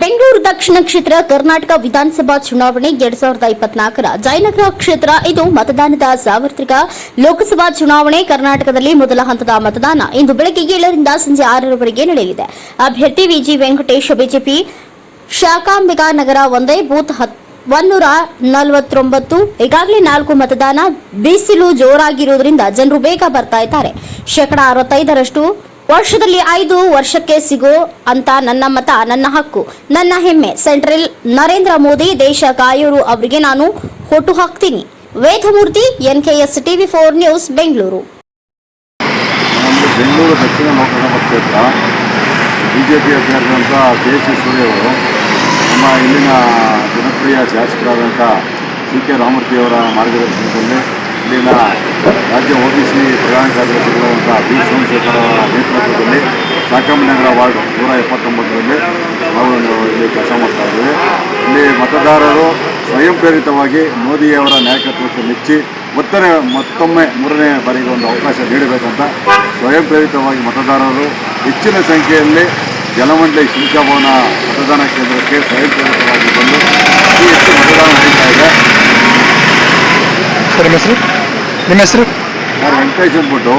ಬೆಂಗಳೂರು ದಕ್ಷಿಣ ಕ್ಷೇತ್ರ, ಕರ್ನಾಟಕ ವಿಧಾನಸಭಾ ಚುನಾವಣೆ ಎರಡ್ ಸಾವಿರದ ಇಪ್ಪತ್ನಾಲ್ಕರ ಜಯನಗರ ಕ್ಷೇತ್ರ. ಇದು ಮತದಾನದ ಸಾರ್ವತ್ರಿಕ ಲೋಕಸಭಾ ಚುನಾವಣೆ. ಕರ್ನಾಟಕದಲ್ಲಿ ಮೊದಲ ಹಂತದ ಮತದಾನ ಇಂದು ಬೆಳಗ್ಗೆ ಏಳರಿಂದ ಸಂಜೆ ಆರರವರೆಗೆ ನಡೆಯಲಿದೆ. ಅಭ್ಯರ್ಥಿ V G Venkatesh, BJP Shakambika Nagar ಒಂದೇ ಬೂತ್ ಒಂದೂರ ನಲವತ್ತೊಂಬತ್ತು. ಈಗಾಗಲೇ ನಾಲ್ಕು ಮತದಾನ ಬಿಸಿಲು ಜೋರಾಗಿರುವುದರಿಂದ ಜನರು ಬೇಗ ಬರ್ತಾ ಇದ್ದಾರೆ. ಶೇಕಡಾ ಅರವತ್ತೈದರಷ್ಟು ವರ್ಷದಲ್ಲಿ ಐದು ವರ್ಷಕ್ಕೆ ಸಿಗೋ ಅಂತ ನನ್ನ ಮತ, ನನ್ನ ಹಕ್ಕು, ನನ್ನ ಹೆಮ್ಮೆ. ಸೆಂಟ್ರಲ್ ನರೇಂದ್ರ ಮೋದಿ, ದೇಶ ಕಾಯೋರು ಅವರಿಗೆ ನಾನು ಹೊಟ್ಟು ಹಾಕ್ತೀನಿ. Vedamurthy, NKS TV four news, Bengaluru. Bengaluru ದಕ್ಷಿಣ ಲೋಕಸಭಾ ಕ್ಷೇತ್ರ. ಬಿಜೆಪಿ ಅಭ್ಯರ್ಥಿಯಾದಂಥ ಕೆ ಎಸ್ ಸೂರ್ಯ ಅವರು, ನಮ್ಮ ಇಲ್ಲಿನ ಜನಪ್ರಿಯ ಶಾಸಕರಾದಂಥ ಸಿ ಕೆ ರಾಮಮೂರ್ತಿಯವರ ಮಾರ್ಗದರ್ಶನದಲ್ಲಿ ಇಲ್ಲಿನ ರಾಜ್ಯ ಒ ಬಿ ಸಿ ಪ್ರಧಾನ ಕಾರ್ಯದರ್ಶಿಗಳಾದಂಥ ಬಿ ಸೋಮಶೇಖರ ನೇತೃತ್ವದಲ್ಲಿ ಸಾಕಂಬನಗರ ವಾರ್ಡ್ ನೂರ ಎಪ್ಪತ್ತೊಂಬತ್ತರಲ್ಲಿ ನಾವು ಇಲ್ಲಿ ಕೆಲಸ ಮಾಡ್ತಾ ಇದ್ದೀವಿ. ಇಲ್ಲಿ ಮತದಾರರು ಸ್ವಯಂ ಪ್ರೇರಿತವಾಗಿ ಮೋದಿಯವರ ನಾಯಕತ್ವಕ್ಕೆ ಮೆಚ್ಚಿ ಮತ್ತನೇ ಮತ್ತೊಮ್ಮೆ ಮೂರನೇ ಬಾರಿಗೆ ಒಂದು ಅವಕಾಶ ನೀಡಬೇಕಂತ ಸ್ವಯಂ ಪ್ರೇರಿತವಾಗಿ ಮತದಾರರು ಹೆಚ್ಚಿನ ಸಂಖ್ಯೆಯಲ್ಲಿ ಜಲಮಂಡಳಿ ಶಿಲ್ಕಾಭವನ ಮತದಾನ ಕೇಂದ್ರಕ್ಕೆ ಸ್ವಯಂ ಪ್ರೇರಿತವಾಗಿ ಬಂದು ಹೆಚ್ಚು ಮತದಾನ ನಡೀತಾ ಇದೆ. ಸರ್, ನಿಮ್ಮ ಹೆಸರು? ನಿಮ್ಮ ಹೆಸರು? ಸರ್ ವೆಂಕಟೇಶ್ ಅಂದ್ಬಿಟ್ಟು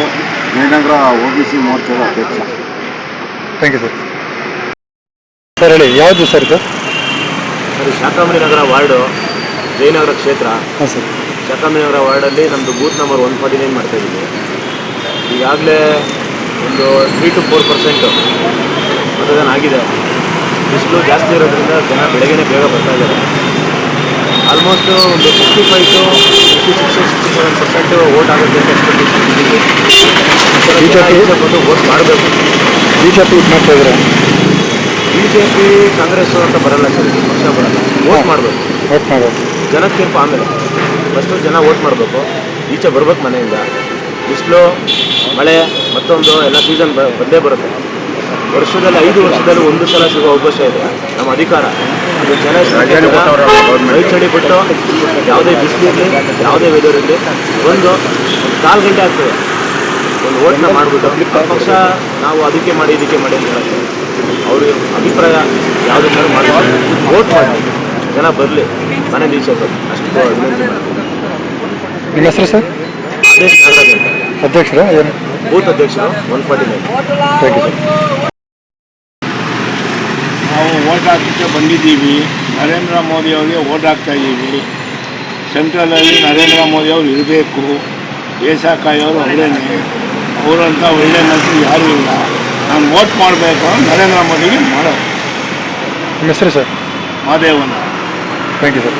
ಜಯನಗರ ಒ ಬಿ ಸಿ ಮೋರ್ಚಾದ ಅಧ್ಯಕ್ಷ. ಥ್ಯಾಂಕ್ ಯು ಸರ್ ಸರ್ ಹೇಳಿ ಯಾವುದು ಸರ್ ಇದು? ಸರ್ ಶಾಕಾಮಣಿ ನಗರ ವಾರ್ಡು ಜಯನಗರ ಕ್ಷೇತ್ರ. ಹಾಂ ಸರ್ ಶಾಖಾಮಿ ನಗರ ವಾರ್ಡಲ್ಲಿ ನಮ್ಮದು booth number one forty nine ಮಾಡ್ತಾ ಇದ್ದೀವಿ. ಈಗಾಗಲೇ ಒಂದು ತ್ರೀ ಟು ಫೋರ್ ಪರ್ಸೆಂಟು ಮತದಾನ ಆಗಿದೆ. ಬಿಸಿಲು ಜಾಸ್ತಿ ಇರೋದ್ರಿಂದ ಜನ ಬೆಳಗ್ಗೆನೇ ಬೇಗ ಬರ್ತಾ ಇದ್ದಾರೆ. ಆಲ್ಮೋಸ್ಟ್ ಒಂದು fifty five to sixty vote ಆಗುತ್ತೆ ಬಂದು ವೋಟ್ ಮಾಡಬೇಕು ಬಿ ಜೆ ಪಿ ಇದು ಮಾಡ್ತಾ ಇದ್ದಾರೆ ಬಿ ಜೆ ಪಿ ಕಾಂಗ್ರೆಸ್ಸು ಅಂತ ಬರಲ್ಲ ಸರ್ ಪಕ್ಷ ಬರಲ್ಲ ವೋಟ್ ಮಾಡಬೇಕು ವೋಟ್ ಮಾಡಬೇಕು ಜನ ತೀರ್ಪು ಆಮೇಲೆ ಫಸ್ಟು ಜನ ವೋಟ್ ಮಾಡಬೇಕು ಈಚೆ ಬರ್ಬೇಕು ಮನೆಯಿಂದ ಬಿಸಿಲು ಮಳೆ ಮತ್ತೊಂದು ಎಲ್ಲ ಸೀಸನ್ ಬಂದೇ ಬರುತ್ತೆ ವರ್ಷದಲ್ಲಿ ಐದು ವರ್ಷದಲ್ಲಿ ಒಂದು ಸಲ ಸಿಗೋ ಅವಕಾಶ ಇದೆ. ನಮ್ಮ ಅಧಿಕಾರ. ಅದು ಜನ ಚಳಿ ಬಿಟ್ಟು ಯಾವುದೇ ಬಿಸಿಲಿರಲಿ ಯಾವುದೇ ವೆದರ್ ಇರಲಿ ಒಂದು ನಾಲ್ಕು ಕಾಲು ಗಂಟೆ ಆಗ್ತದೆ. ಒಂದು ಓಟ್ನ ಮಾಡಿಬಿಟ್ಟು ಪಕ್ಷ ನಾವು ಅದಕ್ಕೆ ಮಾಡಿ ಇದಕ್ಕೆ ಮಾಡಿ ಅಂತ ಅವ್ರ ಅಭಿಪ್ರಾಯ ಯಾವುದೇ ಥರ ಮಾಡಿ ಓಟ್ ಮಾಡಿ. ಜನ ಬರಲಿ. ಮನೆ ಬರ್ಲಿ. ಅಷ್ಟು ನಿಮ್ಮ ಹೆಸರು ಸರ್? ಅಧ್ಯಕ್ಷ ನಾಗರಾಜ್ ಅಂತ. ಅಧ್ಯಕ್ಷರ ಏನು? ಬೂತ್ ಅಧ್ಯಕ್ಷರು one forty nine thank you sir ಹಾಕಕ್ಕೆ ಬಂದಿದ್ದೀವಿ. ನರೇಂದ್ರ ಮೋದಿ ಅವರಿಗೆ ಓಟ್ ಹಾಕ್ತಾ ಇದ್ದೀವಿ. ಸೆಂಟ್ರಲಲ್ಲಿ ನರೇಂದ್ರ ಮೋದಿ ಅವರು ಇರಬೇಕು. ದೇಶ ಕಾಯೋರು ಅವರೇನೆ ಅವರಂಥ ಒಳ್ಳೆ ನಟರು ಯಾರೂ ಇಲ್ಲ. ನಾನು ವೋಟ್ ಮಾಡಬೇಕು ನರೇಂದ್ರ ಮೋದಿಗೆ ಮಾಡೋದು. ಹೆಸರು ಸರ್? ಮಾದೇವನ. Thank you sir